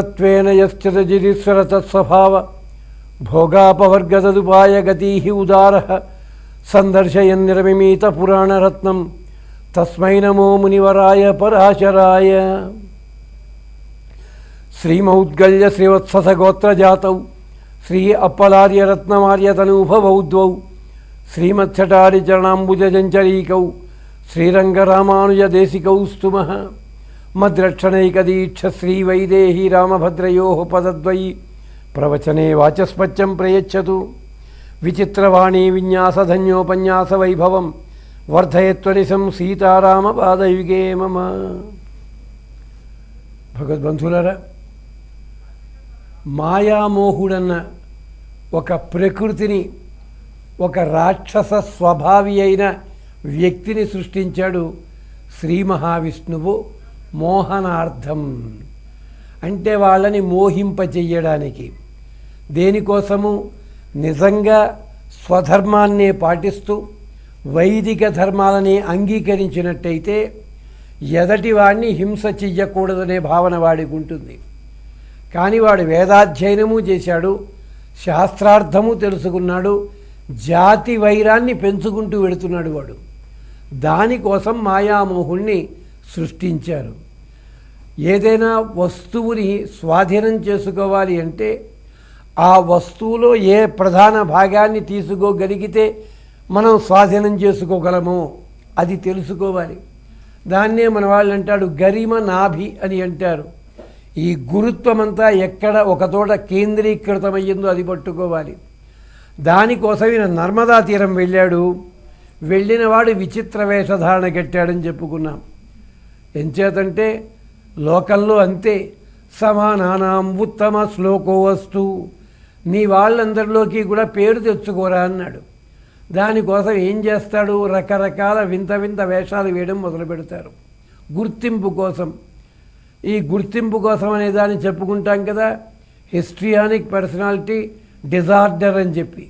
तत्वेन यश्चिदजिरीश्वर तत्स्वभाव भोगापवर्गतदुपायगतीः उदारः सन्दर्शयन्निरमिमीतपुराणरत्नं तस्म नमो मुनिवराय पराशराय। श्रीमौद्गल्य श्रीवत्ससगोत्रजातौ, श्री अप्पलार्यरत्नमार्यतनूभवौ श्रीमत्सटारी श्रीमत्सटारिचरणाम्बुजजञ्चरीकौ श्रीरङ्गरामानुजदेशिकौ स्तुम। మద్రక్షణైకదీక్షశ్రీ వైదేహి మద్రక్షణైకదీక్ష రామభద్రయో పదద్వై. ప్రవచనే వాచస్పత్యం ప్రయచ్చతు. విచిత్రవాణీ విన్యాసధన్యోపన్యాస వైభవం వర్ధయత్వనిశం సీతారామపాదయుగే మమ. భగవద్బంధులరా మాయామోహుడన్న ఒక ప్రకృతిని ఒక రాక్షస స్వభావి అయిన వ్యక్తిని సృష్టించాడు శ్రీ మహావిష్ణువు మోహనార్థం. అంటే వాళ్ళని మోహింపజెయ్యడానికి దేనికోసము? నిజంగా స్వధర్మాన్నే పాటిస్తూ వైదిక ధర్మాలని అంగీకరించినట్టయితే ఎదటి వాడిని హింస చెయ్యకూడదనే భావన వాడికి ఉంటుంది. కానీ వాడు వేదాధ్యయనము చేశాడు శాస్త్రార్థము తెలుసుకున్నాడు జాతి వైరాన్ని పెంచుకుంటూ వెళుతున్నాడు వాడు. దానికోసం మాయామోహుణ్ణి సృష్టించారు. ఏదైనా వస్తువుని స్వాధీనం చేసుకోవాలి అంటే ఆ వస్తువులో ఏ ప్రధాన భాగాన్ని తీసుకోగలిగితే మనం స్వాధీనం చేసుకోగలమో అది తెలుసుకోవాలి. దాన్నే మన వాళ్ళు అంటాడు గరిమ నాభి అని అంటారు. ఈ గురుత్వమంతా ఎక్కడ ఒకతోట కేంద్రీకృతమయ్యిందో అది పట్టుకోవాలి. దానికోసం ఈయన నర్మదా తీరం వెళ్ళాడు. వెళ్ళినవాడు విచిత్ర వేషధారణ కట్టాడని చెప్పుకున్నాం. ఎంచేతంటే లోకంలో అంతే. సమానానాం ఉత్తమ శ్లోకో వస్తు. నీ వాళ్ళందరిలోకి కూడా పేరు తెచ్చుకోరా అన్నాడు. దానికోసం ఏం చేస్తాడు? రకరకాల వింత వింత వేషాలు వేయడం మొదలు పెడతారు. గుర్తింపు కోసం. ఈ గుర్తింపు కోసం అనే దాన్ని చెప్పుకుంటాం కదా. హిస్ట్రియానిక్ పర్సనాలిటీ డిజార్డర్ అని చెప్పి.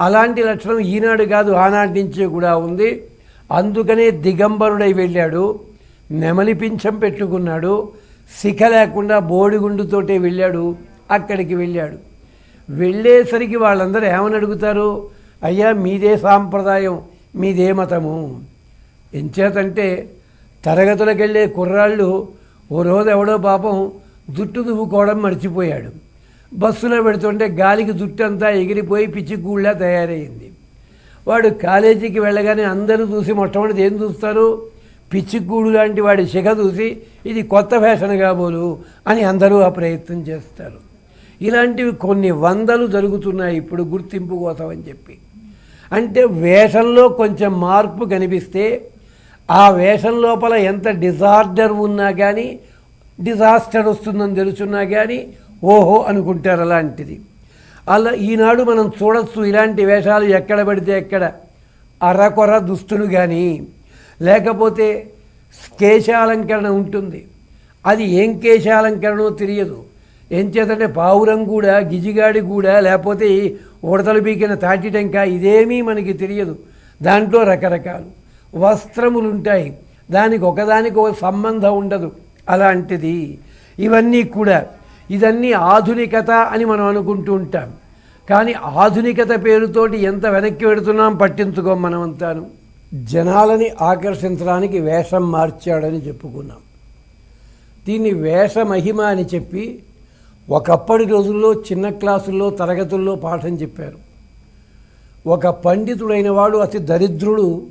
అలాంటి లక్షణం ఈనాడు కాదు ఆనాటి నుంచే కూడా ఉంది. అందుకనే దిగంబరుడై వెళ్ళాడు. నెమలి పింఛం పెట్టుకున్నాడు. శిఖ లేకుండా బోడిగుండుతోటే వెళ్ళాడు. అక్కడికి వెళ్ళాడు. వెళ్ళేసరికి వాళ్ళందరూ ఏమని అడుగుతారు? అయ్యా మీదే సాంప్రదాయం మీదే మతము. ఎంచేతంటే తరగతులకు వెళ్ళే కుర్రాళ్ళు ఓ రోజు ఎవడో పాపం జుట్టు దువ్వుకోవడం మర్చిపోయాడు. బస్సులో పెడుతుంటే గాలికి జుట్టు అంతా ఎగిరిపోయి పిచ్చి గూళ్ళ తయారైంది. వాడు కాలేజీకి వెళ్ళగానే అందరూ చూసి మొట్టమొదటి ఏం చూస్తారు? పిచ్చిగూడు లాంటి వాడి శిఖ చూసి ఇది కొత్త ఫ్యాషన్ కాబోలు అని అందరూ ఆ ప్రయత్నం చేస్తారు. ఇలాంటివి కొన్ని వందలు జరుగుతున్నాయి ఇప్పుడు గుర్తింపు కోసం అని చెప్పి. అంటే వేషంలో కొంచెం మార్పు కనిపిస్తే ఆ వేషం లోపల ఎంత డిజార్డర్ ఉన్నా కానీ డిజాస్టర్ వస్తుందని తెలుసున్నా కానీ ఓహో అనుకుంటారు అలాంటిది. అలా ఈనాడు మనం చూడొచ్చు ఇలాంటి వేషాలు ఎక్కడ పడితే ఎక్కడ. అరకొర దుస్తులు కానీ లేకపోతే కేశాలంకరణ ఉంటుంది. అది ఏం కేశాలంకరణో తెలియదు. ఏం చేతంటే పావురం కూడా గిజిగాడి కూడా లేకపోతే ఉడతలు పీకిన తాటి ఇదేమీ మనకి తెలియదు. దాంట్లో రకరకాలు వస్త్రములు ఉంటాయి దానికి ఒకదానికి ఒక సంబంధం ఉండదు. అలాంటిది ఇవన్నీ కూడా ఇదన్నీ ఆధునికత అని మనం అనుకుంటూ ఉంటాం. కానీ ఆధునికత పేరుతోటి ఎంత వెనక్కి పెడుతున్నాం పట్టించుకోం మనమంతాను. జనాలని ఆకర్షించడానికి వేషం మార్చాడని చెప్పుకున్నాం. దీన్ని వేష మహిమ అని చెప్పి ఒకప్పటి రోజుల్లో చిన్న క్లాసుల్లో తరగతుల్లో పాఠం చెప్పారు. ఒక పండితుడైన వాడు అతి దరిద్రుడు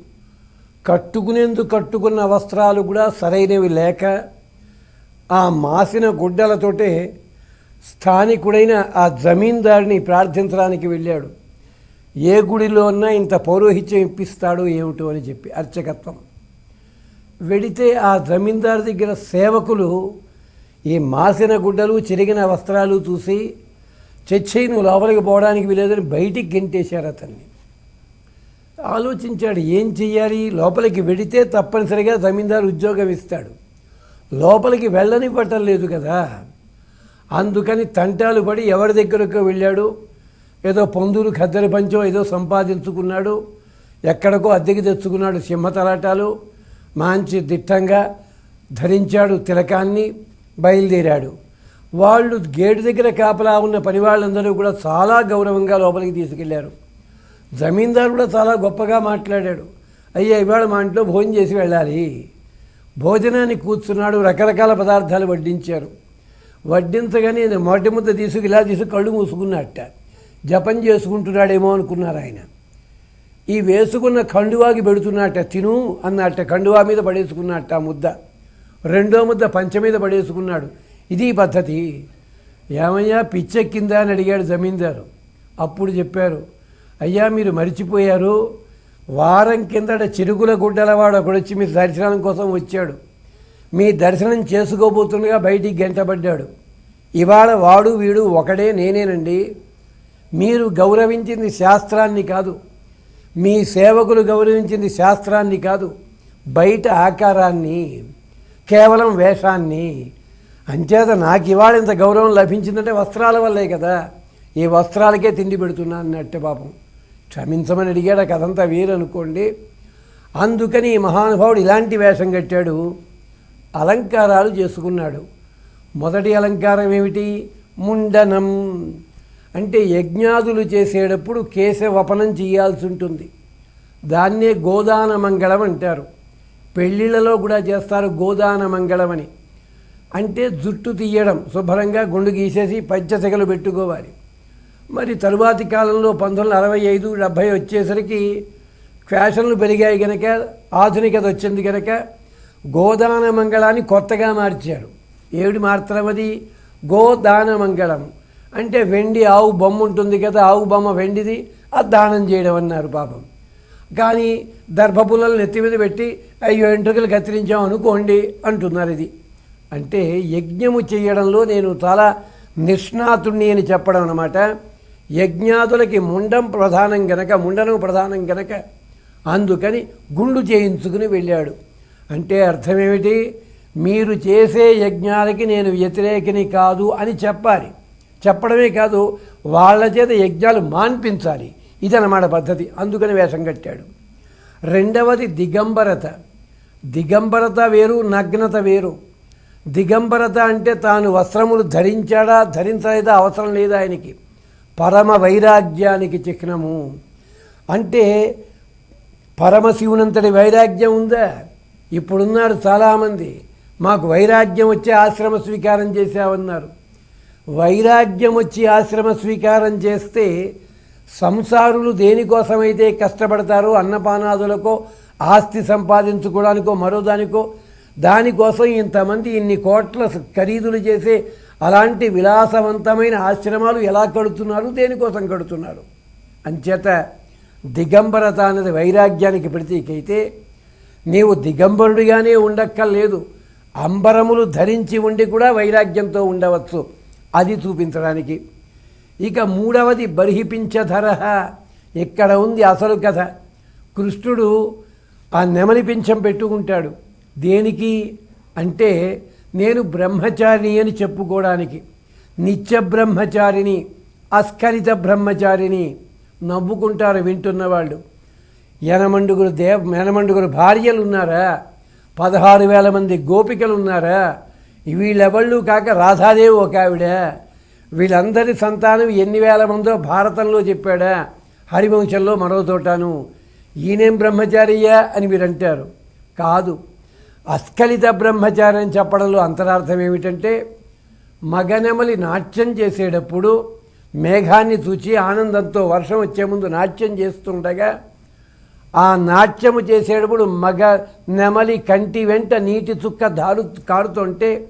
కట్టుకునేందుకు కట్టుకున్న వస్త్రాలు కూడా సరైనవి లేక ఆ మాసిన గుడ్డలతోటే స్థానికుడైన ఆ జమీందారిని ప్రార్థించడానికి వెళ్ళాడు. ఏ గుడిలో అన్నా ఇంత పౌరోహిత్యం ఇప్పిస్తాడో ఏమిటో అని చెప్పి అర్చకత్వం. వెడితే ఆ జమీందారు దగ్గర సేవకులు ఈ మాసిన గుడ్డలు చిరిగిన వస్త్రాలు చూసి చచ్చి నువ్వు లోపలికి పోవడానికి వీలేదని బయటికి గెంటేశారు అతన్ని. ఆలోచించాడు ఏం చెయ్యాలి? లోపలికి వెడితే తప్పనిసరిగా జమీందారు ఉద్యోగం ఇస్తాడు. లోపలికి వెళ్ళనివ్వటం లేదు కదా. అందుకని తంటాలు పడి ఎవరి దగ్గరకు వెళ్ళాడు. ఏదో పందులు ఖద్దరి పంచో ఏదో సంపాదించుకున్నాడు ఎక్కడికో అద్దెకి తెచ్చుకున్నాడు సింహతలాటాలు మంచి దిట్టంగా ధరించాడు తిలకాన్ని బయలుదేరాడు. వాళ్ళు గేటు దగ్గర కాపలా ఉన్న పని వాళ్ళందరూ కూడా చాలా గౌరవంగా లోపలికి తీసుకెళ్ళారు. జమీందారు కూడా చాలా గొప్పగా మాట్లాడాడు. అయ్యా ఇవాళ మా ఇంట్లో భోజనం చేసి వెళ్ళాలి. భోజనాన్ని కూర్చున్నాడు రకరకాల పదార్థాలు వడ్డించారు. వడ్డించగానే ఈయన మొదటి ముద్ద తీసుకు ఇలా తీసుకు కళ్ళు మూసుకున్నట్ట. జపం చేసుకుంటున్నాడేమో అనుకున్నారు ఆయన. ఈ వేసుకున్న కండువాకి పెడుతున్నట్ట తిను అన్నట్ట కండువా మీద పడేసుకున్నట్ట ఆ ముద్ద. రెండో ముద్ద పంచ మీద పడేసుకున్నాడు. ఇది పద్ధతి. ఏమయ్యా పిచ్చెక్కిందా అని అడిగాడు జమీందారు. అప్పుడు చెప్పారు అయ్యా మీరు మరిచిపోయారు. వారం కిందట చిరుకుల గుడ్డలవాడు ఒకడొచ్చి మీ దర్శనం కోసం వచ్చాడు. మీ దర్శనం చేసుకోబోతుండగా బయటికి గంటబడ్డాడు. ఇవాళ వాడు వీడు ఒకడే నేనేనండి. మీరు గౌరవించింది శాస్త్రాన్ని కాదు. మీ సేవకులు గౌరవించింది శాస్త్రాన్ని కాదు. బయట ఆకారాన్ని కేవలం వేషాన్ని. అంచేత నాకు ఇవాళ ఇంత గౌరవం లభించిందంటే వస్త్రాల వల్లే కదా. ఈ వస్త్రాలకే తిండి పెడుతున్నా అన్నట్టే పాపం. క్షమించమని అడిగాడు. కదంతా కథంతా వేరనుకోండి. అందుకని ఈ మహానుభావుడు ఇలాంటి వేషం కట్టాడు. అలంకారాలు చేసుకున్నాడు. మొదటి అలంకారం ఏమిటి? ముండనం. అంటే యజ్ఞాదులు చేసేటప్పుడు కేశవపనం చేయాల్సి ఉంటుంది దాన్నే గోదాన మంగళం అంటారు. పెళ్ళిళ్ళలో కూడా చేస్తారు గోదాన మంగళం అని అంటే జుట్టు తీయడం శుభ్రంగా గుండు గీసేసి పంచసెగలు పెట్టుకోవాలి. మరి తరువాతి కాలంలో పంతొమ్మిది వందల అరవై ఐదు డెబ్భై వచ్చేసరికి ఫ్యాషన్లు పెరిగాయి కనుక ఆధునికత వచ్చింది కనుక గోదాన మంగళాన్ని కొత్తగా మార్చారు. ఏమిటి మార్చడం అది గోదాన మంగళం. అంటే వెండి ఆవు బొమ్మ ఉంటుంది కదా ఆవు బొమ్మ వెండిది అది దానం చేయడం అన్నారు పాపం. కానీ దర్భపుల్లలు నెత్తి మీద పెట్టి అయ్యో వెంట్రుకలు కత్తిరించాం అనుకోండి అంటున్నారు ఇది. అంటే యజ్ఞము చేయడంలో నేను చాలా నిష్ణాతుణ్ణి అని చెప్పడం అనమాట యజ్ఞాదులకి ముండం ప్రధానం గనక ముండనం ప్రధానం గనక. అందుకని గుండు చేయించుకుని వెళ్ళాడు. అంటే అర్థమేమిటి? మీరు చేసే యజ్ఞాలకి నేను వ్యతిరేకిని కాదు అని చెప్పాలి. చెప్పడమే కాదు వాళ్ళ చేత యజ్ఞాలు మాన్పించాలి. ఇదన్నమాట పద్ధతి. అందుకని వేషం కట్టాడు. రెండవది దిగంబరత. దిగంబరత వేరు నగ్నత వేరు. దిగంబరత అంటే తాను వస్త్రములు ధరించాడా ధరించలేదా అవసరం లేదా ఆయనకి? పరమ వైరాగ్యానికి చిహ్నము. అంటే పరమశివునంతటి వైరాగ్యం ఉందా? ఇప్పుడున్నారు చాలామంది. మాకు వైరాగ్యం వచ్చే ఆశ్రమ స్వీకారం చేశామన్నారు వైరాగ్యం వచ్చి ఆశ్రమ స్వీకారం చేస్తే సంసారులు దేనికోసమైతే కష్టపడతారో అన్నపానాదులకో ఆస్తి సంపాదించుకోవడానికో మరో దానికో దానికోసం ఇంతమంది ఇన్ని కోట్ల ఖరీదులు చేసే అలాంటి విలాసవంతమైన ఆశ్రమాలు ఎలా కడుతున్నారు దేనికోసం కడుతున్నారు? అంచేత దిగంబరత అనేది వైరాగ్యానికి ప్రతీకైతే నీవు దిగంబరుడిగానే ఉండక్కర్లేదు. అంబరములు ధరించి ఉండి కూడా వైరాగ్యంతో ఉండవచ్చు. అది చూపించడానికి. ఇక మూడవది బర్హిపించధర. ఇక్కడ ఉంది అసలు కథ? కృష్ణుడు ఆ నెమలి పింఛం పెట్టుకుంటాడు. దేనికి? అంటే నేను బ్రహ్మచారిని అని చెప్పుకోవడానికి. నిత్య బ్రహ్మచారిని అస్ఖలిత బ్రహ్మచారిని నవ్వుకుంటారు వింటున్న వాళ్ళు ఎనమండుగురు దేవ ఎనమండుగురు భార్యలు ఉన్నారా పదహారు వేల మంది గోపికలు ఉన్నారా వీళ్ళెవళ్ళు కాక రాధాదేవి ఒక ఆవిడ. వీళ్ళందరి సంతానం ఎన్ని వేల మందో భారతంలో చెప్పాడా. హరివంశంలో మరో తోటాను. ఈయనేం బ్రహ్మచారియా అని మీరు అంటారు కాదు. అస్ఖలిత బ్రహ్మచారి అని చెప్పడంలో అంతరార్థం ఏమిటంటే మగనెమలి నాట్యం చేసేటప్పుడు మేఘాన్ని చూచి ఆనందంతో వర్షం వచ్చే ముందు నాట్యం చేస్తుండగా ఆ నాట్యము చేసేటప్పుడు మగ నెమలి కంటి వెంట నీటి చుక్క దారు కారుతుంటే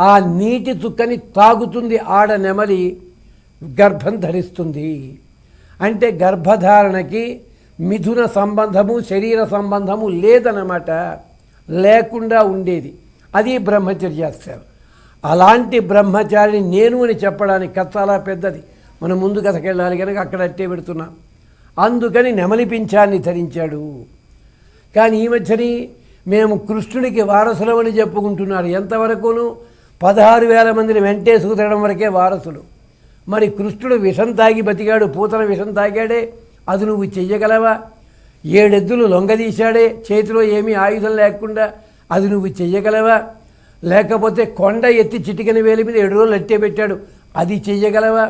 ఆ నీటి చుక్కని తాగుతుంది ఆడ నెమలి గర్భం ధరిస్తుంది. అంటే గర్భధారణకి మిథున సంబంధము శరీర సంబంధము లేదన్నమాట. లేకుండా ఉండేది. అది బ్రహ్మచర్యాస్త్రం అలాంటి బ్రహ్మచారిని నేను అని చెప్పడానికి కథ చాలా పెద్దది. మనం ముందు కథకెళ్ళాలి కనుక అక్కడ అట్టే పెడుతున్నాం. అందుకని నెమలి పింఛాన్ని ధరించాడు. కానీ ఈ మధ్యని మేము కృష్ణుడికి వారసులమని చెప్పుకుంటున్నారు. ఎంతవరకును? పదహారు వేల మందిని వెంటేసుకు తినడం వరకే వారసులు. మరి కృష్ణుడు విషం తాగి బతికాడు పూతన విషం తాగాడే అది నువ్వు చెయ్యగలవా? ఏడెద్దులు లొంగదీశాడే చేతిలో ఏమీ ఆయుధం లేకుండా అది నువ్వు చెయ్యగలవా? లేకపోతే కొండ ఎత్తి చిటికెన వేలి మీద ఏడు రోజులు అట్టే పెట్టాడు అది చెయ్యగలవా?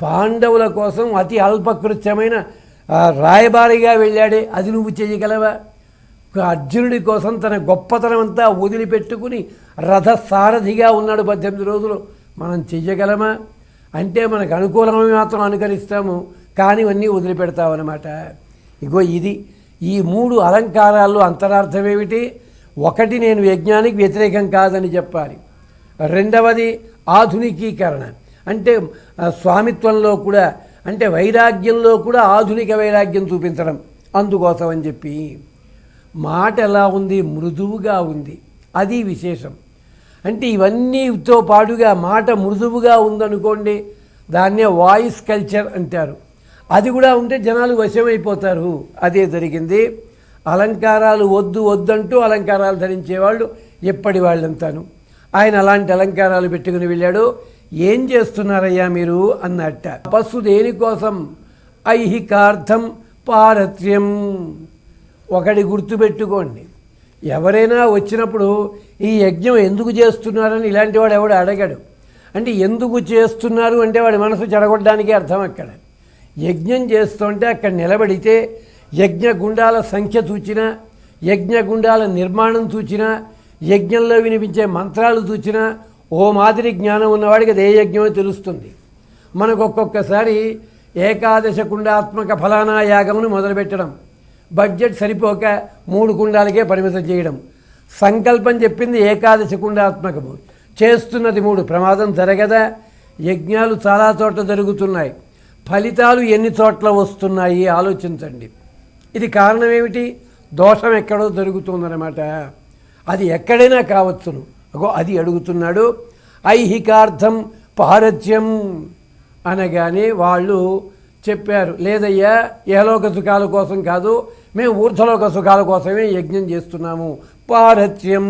పాండవుల కోసం అతి అల్పకృత్యమైన రాయబారిగా వెళ్ళాడే అది నువ్వు చేయగలవా అర్జునుడి కోసం తన గొప్పతనం అంతా వదిలిపెట్టుకుని రథసారథిగా ఉన్నాడు పద్దెనిమిది రోజులు. మనం చెయ్యగలమా? అంటే మనకు అనుకూలమే మాత్రం అనుకరిస్తాము కానీ ఇవన్నీ వదిలిపెడతామన్నమాట ఇగో ఇది. ఈ మూడు అలంకారాల్లో అంతరార్థం ఏమిటి ఒకటి నేను యజ్ఞానికి వ్యతిరేకం కాదని చెప్పాలి. రెండవది ఆధునికీకరణ. అంటే స్వామిత్వంలో కూడా అంటే వైరాగ్యంలో కూడా ఆధునిక వైరాగ్యం చూపించడం అందుకోసం అని చెప్పి. మాట ఎలా ఉంది మృదువుగా ఉంది? అది విశేషం. అంటే ఇవన్నీతో పాటుగా మాట మృదువుగా ఉందనుకోండి దాన్నే వాయిస్ కల్చర్ అంటారు. అది కూడా ఉంటే జనాలు వశమైపోతారు. అదే జరిగింది. అలంకారాలు వద్దు వద్దంటూ అలంకారాలు ధరించేవాళ్ళు ఎప్పటి వాళ్ళంతాను. ఆయన అలాంటి అలంకారాలు పెట్టుకుని వెళ్ళాడు. ఏం చేస్తున్నారయ్యా మీరు? అన్నట్ట. తపస్సు దేనికోసం? ఐహికార్థం పారత్ర్యం. ఒకటి గుర్తుపెట్టుకోండి. ఎవరైనా వచ్చినప్పుడు ఈ యజ్ఞం ఎందుకు చేస్తున్నారని ఇలాంటి వాడు ఎవడు అడగడు. అంటే ఎందుకు చేస్తున్నారు అంటే వాడి మనసు చెడగొట్టడానికి అర్థం అక్కడ. యజ్ఞం చేస్తుంటే అక్కడ నిలబడితే యజ్ఞగుండాల సంఖ్య చూచినా యజ్ఞగుండాల నిర్మాణం చూచినా యజ్ఞంలో వినిపించే మంత్రాలు చూచినా ఓ మాదిరి జ్ఞానం ఉన్నవాడికి అది ఏ యజ్ఞమో తెలుస్తుంది. మనకు ఒక్కొక్కసారి ఏకాదశ కుండాత్మక ఫలానా యాగమును మొదలుపెట్టడం. బడ్జెట్ సరిపోక మూడు కుండాలకే పరిమితం చేయడం. సంకల్పం చెప్పింది ఏకాదశి కుండాత్మకము. చేస్తున్నది మూడు. ప్రమాదం జరగదా? యజ్ఞాలు చాలా చోట్ల జరుగుతున్నాయి. ఫలితాలు ఎన్ని చోట్ల వస్తున్నాయి? ఆలోచించండి. ఇది కారణం ఏమిటి దోషం ఎక్కడో జరుగుతుందన్నమాట. అది ఎక్కడైనా కావచ్చును. అగో అది అడుగుతున్నాడు. ఐహికార్థం పారత్యం అనగానే వాళ్ళు చెప్పారు. లేదయ్యా ఏలోక సుఖాల కోసం కాదు మేము ఊర్ధలోక సుఖాల కోసమే యజ్ఞం చేస్తున్నాము. పారత్యం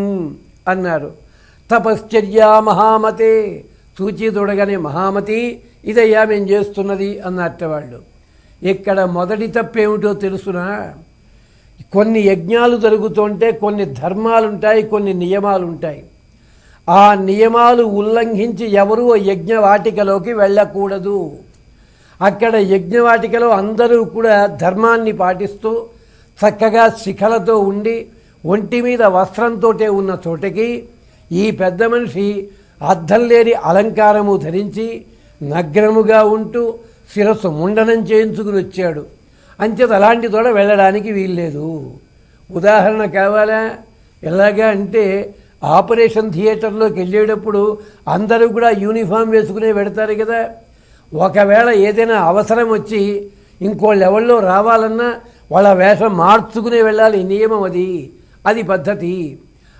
అన్నారు. తపశ్చర్యా మహామతే. సూచి చూడగానే మహామతి ఇదయ్యా మేము చేస్తున్నది అన్నట్ట వాళ్ళు. ఇక్కడ మొదటి తప్పేమిటో తెలుసునా? కొన్ని యజ్ఞాలు జరుగుతుంటే కొన్ని ధర్మాలు ఉంటాయి కొన్ని నియమాలు ఉంటాయి ఆ నియమాలు ఉల్లంఘించి ఎవరూ ఆ యజ్ఞవాటికలోకి వెళ్ళకూడదు. అక్కడ యజ్ఞవాటికలో అందరూ కూడా ధర్మాన్ని పాటిస్తూ చక్కగా శిఖలతో ఉండి ఒంటి మీద వస్త్రంతోటే ఉన్న చోటకి ఈ పెద్ద మనిషి అర్థం లేని అలంకారము ధరించి నగ్నముగా ఉంటూ శిరస్సు ముండనం చేయించుకుని వచ్చాడు. అంచేత అలాంటి తోడ వెళ్ళడానికి వీల్లేదు. ఉదాహరణ కావాలా? ఎలాగా అంటే ఆపరేషన్ థియేటర్లోకి వెళ్ళేటప్పుడు అందరూ కూడా యూనిఫామ్ వేసుకునే పెడతారు కదా. ఒకవేళ ఏదైనా అవసరం వచ్చి ఇంకో లెవెల్లో రావాలన్నా వాళ్ళ వేషం మార్చుకునే వెళ్ళాలి నియమం అది. అది పద్ధతి.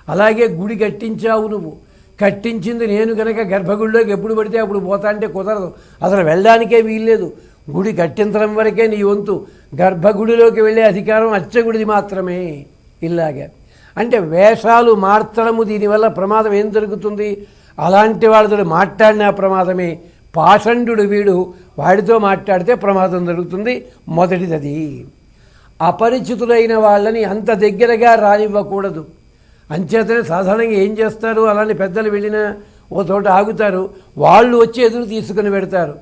అలాగే గుడి కట్టించావు నువ్వు. కట్టించింది నేను కనుక గర్భగుడిలోకి ఎప్పుడు పడితే అప్పుడు పోతా అంటే కుదరదు. అసలు వెళ్ళడానికే వీల్లేదు. గుడి కట్టించడం వరకే నీ వంతు. గర్భగుడిలోకి వెళ్ళే అధికారం అచ్చగుడిది మాత్రమే. ఇలాగే. అంటే వేషాలు మార్చడము దీనివల్ల ప్రమాదం ఏం జరుగుతుంది? అలాంటి వాళ్ళతో మాట్లాడిన ప్రమాదమే. పాషండు వీడు వాడితో మాట్లాడితే ప్రమాదం జరుగుతుంది. మొదటిది అది అపరిచితులైన వాళ్ళని అంత దగ్గరగా రానివ్వకూడదు. అంచేతనే సాధారణంగా ఏం చేస్తారు? అలాంటి పెద్దలు వెళ్ళినా ఓ చోట ఆగుతారు. వాళ్ళు వచ్చి ఎదురు తీసుకుని పెడతారు.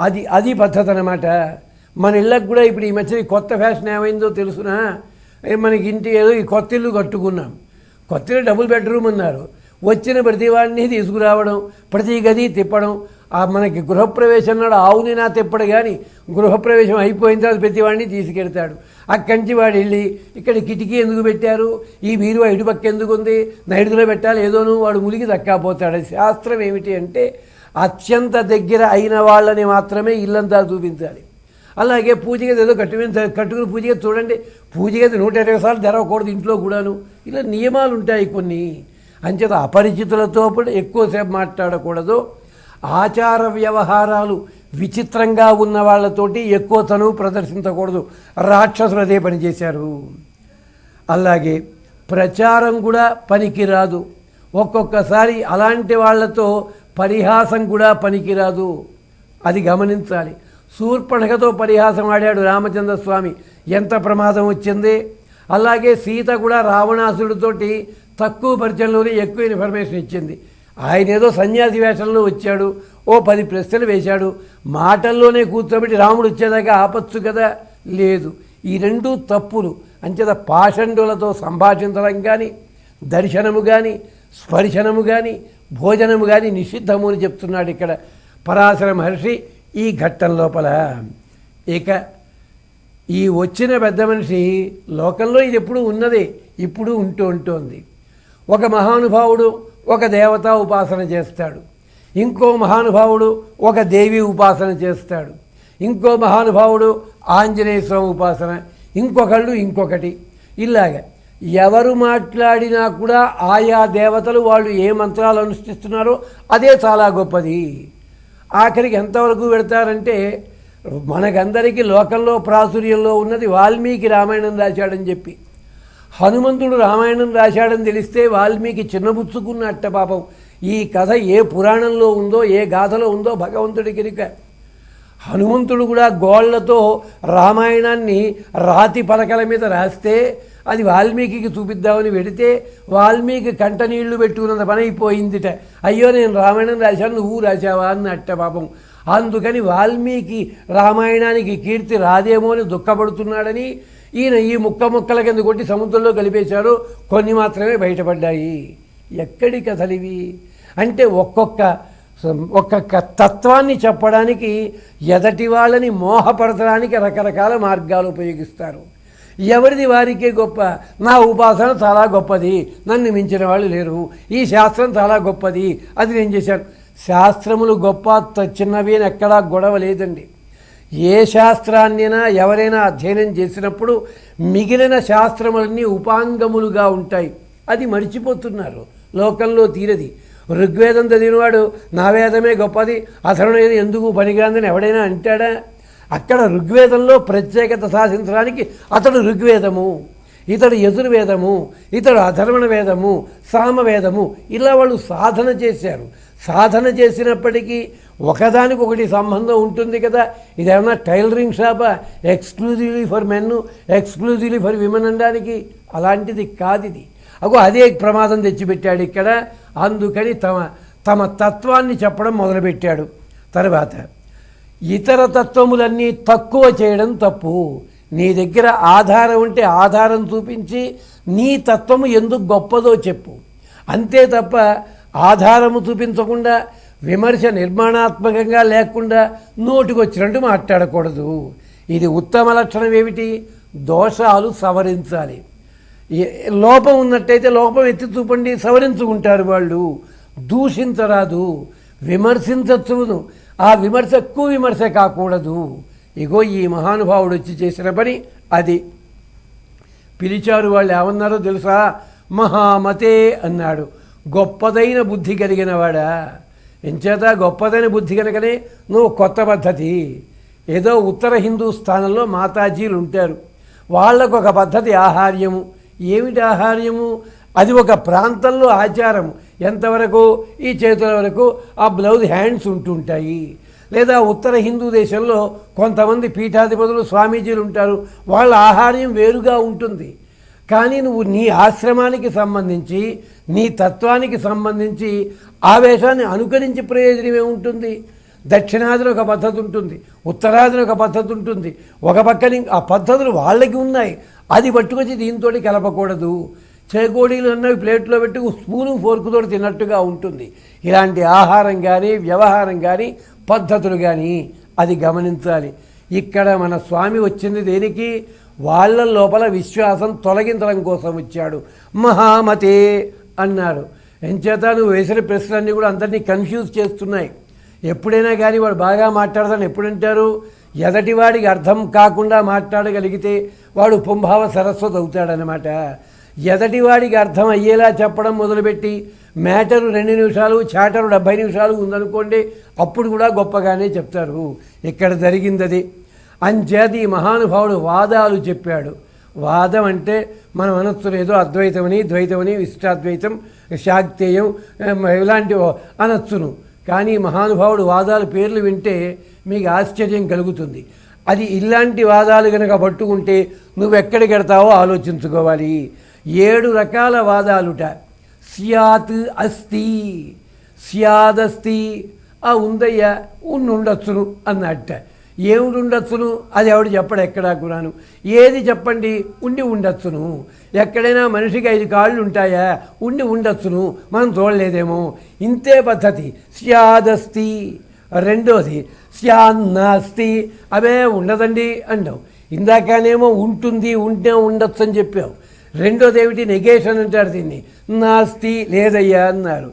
అది అది పద్ధతి అనమాట మన ఇళ్ళకు కూడా ఇప్పుడు ఈ మధ్య కొత్త ఫ్యాషన్ ఏమైందో తెలుసునా? మనకి ఇంటి ఏదో ఈ కొత్త ఇల్లు కట్టుకున్నాం. కొత్త ఇల్లు డబుల్ బెడ్రూమ్ అన్నారు. వచ్చిన ప్రతి వాడిని తీసుకురావడం ప్రతి గది తిప్పడం మనకి గృహప్రవేశం నాడు ఆవుని నా తెప్పడు కానీ గృహప్రవేశం అయిపోయిన తర్వాత ప్రతివాడిని తీసుకెళ్తాడు. అక్కడి నుంచి వాడు వెళ్ళి ఇక్కడ కిటికీ ఎందుకు పెట్టారు? ఈ బీరువా ఇటుపక్క ఎందుకు ఉంది? నైడుదలో పెట్టాలి ఏదోను వాడు ములిగి దక్కకపోతాడు శాస్త్రం ఏమిటి అంటే అత్యంత దగ్గర అయిన వాళ్ళని మాత్రమే ఇల్లంతా చూపించాలి. అలాగే పూజ గది ఏదో కట్టుకుని కట్టుకుని పూజ గది చూడండి పూజ గది నూట ఇరవై సార్లు తెరవకూడదు ఇంట్లో కూడాను. ఇలా నియమాలు ఉంటాయి కొన్ని. అంచేత అపరిచితులతో కూడా ఎక్కువసేపు మాట్లాడకూడదు. ఆచార వ్యవహారాలు విచిత్రంగా ఉన్న వాళ్ళతోటి ఎక్కువ తనువు ప్రదర్శించకూడదు. రాక్షసులు అదే పనిచేశారు. అలాగే ప్రచారం కూడా పనికిరాదు. ఒక్కొక్కసారి అలాంటి వాళ్ళతో పరిహాసం కూడా పనికిరాదు. అది గమనించాలి. శూర్పణకతో పరిహాసం ఆడాడు రామచంద్ర స్వామి ఎంత ప్రమాదం వచ్చింది? అలాగే సీత కూడా రావణాసుడితోటి తక్కువ పరిచయంలోనే ఎక్కువ ఇన్ఫర్మేషన్ ఇచ్చింది. ఆయన ఏదో సన్యాసి వేషంలో వచ్చాడు ఓ పది ప్రశ్నలు వేశాడు. మాటల్లోనే కూర్చోబెట్టి రాముడు వచ్చేదాకా ఆపచ్చు కదా? లేదు. ఈ రెండు తప్పులు. అంచేత పాషండులతో సంభాషించడం కానీ దర్శనము కానీ స్పర్శనము కానీ భోజనము కానీ నిషిద్ధము అని చెప్తున్నాడు ఇక్కడ పరాశర మహర్షి ఈ ఘట్టం లోపల. ఇక ఈ వచ్చిన పెద్ద మనిషి లోకంలో ఇది ఎప్పుడు ఉన్నది ఇప్పుడు ఉంటూ ఉంటుంది. ఒక మహానుభావుడు ఒక దేవత ఉపాసన చేస్తాడు. ఇంకో మహానుభావుడు ఒక దేవి ఉపాసన చేస్తాడు. ఇంకో మహానుభావుడు ఆంజనేయ స్వామి ఉపాసన ఇంకొకళ్ళు ఇంకొకటి. ఇలాగ ఎవరు మాట్లాడినా కూడా ఆయా దేవతలు వాళ్ళు ఏ మంత్రాలు అనుష్ఠిస్తున్నారో అదే చాలా గొప్పది. ఆఖరికి ఎంతవరకు పెడతారంటే మనకందరికీ లోకంలో ప్రాచుర్యంలో ఉన్నది వాల్మీకి రామాయణం రాశాడని చెప్పి. హనుమంతుడు రామాయణం రాశాడని తెలిస్తే వాల్మీకి చిన్నబుచ్చుకున్నట్ట పాపం. ఈ కథ ఏ పురాణంలో ఉందో ఏ గాథలో ఉందో భగవంతుడికి ఎరుక. హనుమంతుడు కూడా గోళ్ళతో రామాయణాన్ని రాతి పలకల మీద రాస్తే అది వాల్మీకి చూపిద్దామని పెడితే వాల్మీకి కంట నీళ్ళు పెట్టుకున్నంత పని అయిపోయిందిట అయ్యో నేను రామాయణం రాశాను నువ్వు రాశావా అన్నట్ట పాపం. అందుకని వాల్మీకి రామాయణానికి కీర్తి రాదేమో అని దుఃఖపడుతున్నాడని ఈయన ఈ ముక్క ముక్కల కింద కొట్టి సముద్రంలో కలిపేశారు. కొన్ని మాత్రమే బయటపడ్డాయి. ఎక్కడి కథలివి? అంటే ఒక్కొక్క ఒక్కొక్క తత్వాన్ని చెప్పడానికి ఎదటి వాళ్ళని మోహపరచడానికి రకరకాల మార్గాలు ఉపయోగిస్తారు. ఎవరిది వారికే గొప్ప? నా ఉపాసన చాలా గొప్పది. నన్ను మించిన వాళ్ళు లేరు. ఈ శాస్త్రం చాలా గొప్పది. అది నేను చేశాను. శాస్త్రములు గొప్ప త- చిన్నవి అని ఎక్కడా గొడవ లేదండి. ఏ శాస్త్రాన్నైనా ఎవరైనా అధ్యయనం చేసినప్పుడు మిగిలిన శాస్త్రములన్నీ ఉపాంగములుగా ఉంటాయి. అది మర్చిపోతున్నారు. లోకంలో తీరది. ఋగ్వేదం చదివినవాడు నా వేదమే గొప్పది అసలు ఎందుకు పనికిరాందని ఎవడైనా అంటాడా? అక్కడ ఋగ్వేదంలో ప్రత్యేకత సాధించడానికి అతడు ఋగ్వేదము ఇతడు యజుర్వేదము ఇతడు అధర్వణ వేదము సామవేదము ఇలా వాళ్ళు సాధన చేశారు. సాధన చేసినప్పటికీ ఒకదానికొకటి సంబంధం ఉంటుంది కదా. ఇదేమన్నా టైలరింగ్ షాపా? Exclusively for men exclusively for women అనడానికి అలాంటిది కాదు ఇది అగో అదే ప్రమాదం తెచ్చిపెట్టాడు ఇక్కడ. అందుకని తమ తమ తత్వాన్ని చెప్పడం మొదలుపెట్టాడు. తర్వాత ఇతర తత్వములన్నీ తక్కువ చేయడం తప్పు. నీ దగ్గర ఆధారం ఉంటే ఆధారం చూపించి నీ తత్వము ఎందుకు గొప్పదో చెప్పు. అంతే తప్ప ఆధారము చూపించకుండా విమర్శ నిర్మాణాత్మకంగా లేకుండా నోటికొచ్చినట్టు మాట్లాడకూడదు. ఇది ఉత్తమ లక్షణం ఏమిటి? దోషాలు సవరించాలి. ఏ- లోపం ఉన్నట్టయితే లోపం ఎత్తి చూపండి సవరించుకుంటారు వాళ్ళు. దూషించరాదు విమర్శించచ్చును. ఆ విమర్శ ఎక్కువ విమర్శ కాకూడదు. ఇగో ఈ మహానుభావుడు వచ్చి చేసిన పని అది. పిలిచారు వాళ్ళు ఏమన్నారో తెలుసా? మహామతే అన్నాడు. గొప్పదైన బుద్ధి కలిగిన వాడా ఎంచేత గొప్పదైన బుద్ధి కనుకనే నువ్వు కొత్త పద్ధతి. ఏదో ఉత్తర హిందూ స్థానంలో మాతాజీలు ఉంటారు. వాళ్ళకు ఒక పద్ధతి ఆహార్యము. ఏమిటి ఆహార్యము? అది ఒక ప్రాంతంలో ఆచారం ఎంతవరకు? ఈ చేతుల వరకు ఆ బ్లౌజ్ హ్యాండ్స్ ఉంటుంటాయి. లేదా ఉత్తర హిందూ దేశంలో కొంతమంది పీఠాధిపతులు స్వామీజీలు ఉంటారు. వాళ్ళ ఆహార్యం వేరుగా ఉంటుంది. కానీ నువ్వు నీ ఆశ్రమానికి సంబంధించి నీ తత్వానికి సంబంధించి ఆవేశాన్ని అనుకరించి ప్రయోజనమే ఉంటుంది దక్షిణాదిన ఒక పద్ధతి ఉంటుంది ఉత్తరాదిన ఒక పద్ధతి ఉంటుంది. ఒక పక్కన ఆ పద్ధతులు వాళ్ళకి ఉన్నాయి. అది పట్టుకొచ్చి దీంతో కలపకూడదు. చేకోడీలు అన్నవి ప్లేట్లో పెట్టి స్పూను ఫోర్కుతో తిన్నట్టుగా ఉంటుంది. ఇలాంటి ఆహారం కానీ వ్యవహారం కానీ పద్ధతులు కానీ అది గమనించాలి. ఇక్కడ మన స్వామి వచ్చింది దేనికి? వాళ్ళ లోపల విశ్వాసం తొలగించడం కోసం వచ్చాడు. మహామతే అన్నారు. ఎంచేత నువ్వు వేసిన ప్రశ్నలన్నీ కూడా అందరినీ కన్ఫ్యూజ్ చేస్తున్నాయి. ఎప్పుడైనా కానీ వాడు బాగా మాట్లాడతాను ఎప్పుడంటారు? ఎదటివాడికి అర్థం కాకుండా మాట్లాడగలిగితే వాడు పుంభావ సరస్వతి అవుతాడనమాట ఎదటివాడికి అర్థం అయ్యేలా చెప్పడం మొదలుపెట్టి మ్యాటరు రెండు నిమిషాలు చాటరు డెబ్బై నిమిషాలు ఉందనుకోండి అప్పుడు కూడా గొప్పగానే చెప్తారు. ఇక్కడ జరిగిందది. అంచేది ఈ మహానుభావుడు వాదాలు చెప్పాడు. వాదం అంటే మన మనస్సులో ఏదో అద్వైతమని ద్వైతమని ఇష్టాద్వైతం శాక్తేయం ఇలాంటి అనొచ్చును. కానీ మహానుభావుడు వాదాల పేర్లు వింటే మీకు ఆశ్చర్యం కలుగుతుంది. అది ఇలాంటి వాదాలు కనుక పట్టుకుంటే నువ్వు వెడతావో ఆలోచించుకోవాలి. ఏడు రకాల వాదాలుట. స్యాత్ అస్తి స్యాదస్తి ఆ ఉందయ్యా ఉండి ఉండొచ్చును అన్నట్ట. ఏమిటి ఉండొచ్చును అది ఎవడు చెప్పడు ఎక్కడా కూడాను. ఏది చెప్పండి? ఉండి ఉండొచ్చును. ఎక్కడైనా మనిషికి ఐదు కాళ్ళు ఉంటాయా? ఉండి ఉండొచ్చును. మనం చూడలేదేమో. ఇంతే పద్ధతి. స్యాదస్తి. రెండోది స్యాన్నాస్తి. అవే ఉండదండి అంటావు. ఇందాకనేమో ఉంటుంది ఉంటే ఉండొచ్చు అని చెప్పావు. రెండోది ఏమిటి నెగేషన్ అంటారు దీన్ని. నాస్తి లేదయ్యా అన్నారు.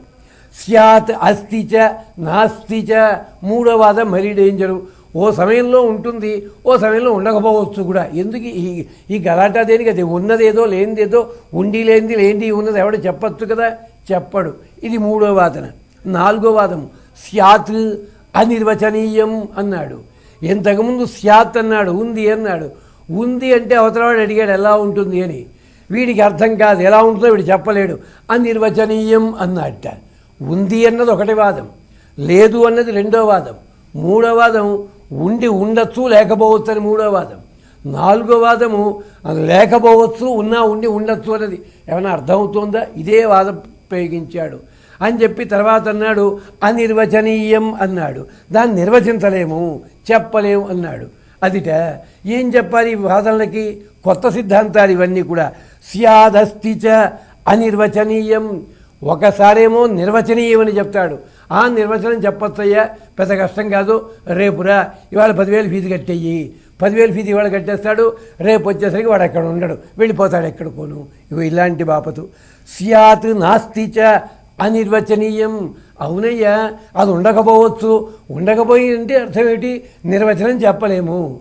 స్యాత్ అస్తి చ నాస్తి చ. మూడో వాదం మరీ డేంజరు ఓ సమయంలో ఉంటుంది ఓ సమయంలో ఉండకపోవచ్చు కూడా. ఎందుకు ఈ ఈ గలాటా దేనికి? అది ఉన్నదేదో లేనిదేదో ఉండి లేనిది లేనిది ఉన్నది ఎవడు చెప్పచ్చు కదా? చెప్పడు. ఇది మూడో వాదన. నాలుగో వాదము స్యాత్ అనిర్వచనీయం అన్నాడు. ఇంతకుముందు స్యాత్ అన్నాడు ఉంది అన్నాడు. ఉంది అంటే అవతలవాడు అడిగాడు ఎలా ఉంటుంది అని. వీడికి అర్థం కాదు ఎలా ఉంటుందో వీడు చెప్పలేడు. అనిర్వచనీయం అన్నట్ట. ఉంది అన్నది ఒకటి వాదం. లేదు అన్నది రెండో వాదం. మూడో వాదం ఉండి ఉండొచ్చు లేకపోవచ్చు అని మూడో వాదం. నాలుగో వాదము లేకపోవచ్చు ఉన్నా ఉండి ఉండొచ్చు అన్నది. ఏమైనా అర్థమవుతుందా? ఇదే వాదం ప్రయోగించాడు అని చెప్పి తర్వాత అన్నాడు అనిర్వచనీయం అన్నాడు. దాన్ని నిర్వచించలేము చెప్పలేము అన్నాడు. అదిట ఏం చెప్పాలి ఈ వాదనలకి? కొత్త సిద్ధాంతాలు ఇవన్నీ కూడా. స్యాదస్తిచ అనిర్వచనీయం ఒకసారేమో నిర్వచనీయం అని చెప్తాడు. ఆ నిర్వచనం చెప్పొచ్చయ్యా పెద్ద కష్టం కాదు. రేపురా ఇవాళ పదివేలు ఫీజు కట్టేయి. పదివేలు ఫీజు ఇవాళ కట్టేస్తాడు. రేపు వచ్చేసరికి వాడు అక్కడ ఉండడు. వెళ్ళిపోతాడు ఎక్కడికోను. ఇవి ఇలాంటి బాపతు. స్యాత్ నాస్తి చ అనిర్వచనీయం. అవునయ్యా అది ఉండకపోవచ్చు. ఉండకపోయిందంటే అర్థం ఏంటి? నిర్వచనం చెప్పలేము.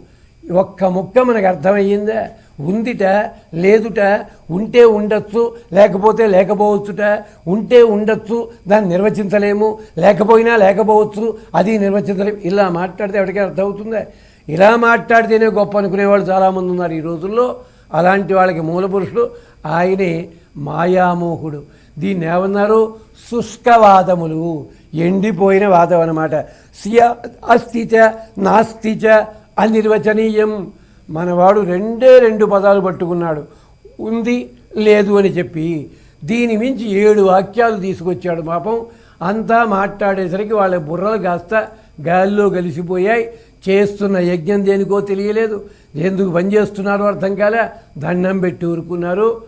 ఒక్క ముక్క మనకు అర్థమయ్యిందా? ఉందిట లేదుట ఉంటే ఉండొచ్చు లేకపోతే లేకపోవచ్చుట ఉంటే ఉండొచ్చు దాన్ని నిర్వచించలేము లేకపోయినా లేకపోవచ్చు అది నిర్వచించలేము. ఇలా మాట్లాడితే ఎవరికి అర్థమవుతుందా? ఇలా మాట్లాడితేనే గొప్ప అనుకునేవాళ్ళు చాలామంది ఉన్నారు ఈ రోజుల్లో. అలాంటి వాళ్ళకి మూలపురుషుడు ఆయనే మాయామోహుడు. దీన్ని ఏమన్నారు? శుష్కవాదములు. ఎండిపోయిన వాదం అనమాట సియ అస్థిచ నాస్తిచ అనిర్వచనీయం. మనవాడు రెండే రెండు పదాలు పట్టుకున్నాడు. ఉంది లేదు అని చెప్పి దీని మించి ఏడు వాక్యాలు తీసుకొచ్చాడు పాపం. అంతా మాట్లాడేసరికి వాళ్ళ బుర్రలు కాస్త గాలిలో కలిసిపోయాయి చేస్తున్న యజ్ఞం దేనికో తెలియలేదు. ఎందుకు పనిచేస్తున్నారో అర్థం కాలే. దండం పెట్టి ఊరుకున్నారు.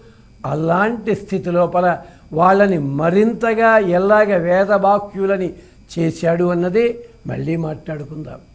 అలాంటి స్థితి లోపల వాళ్ళని మరింతగా ఎలాగ వేదవాక్యులని చేశాడు అన్నది మళ్ళీ మాట్లాడుకుందాం.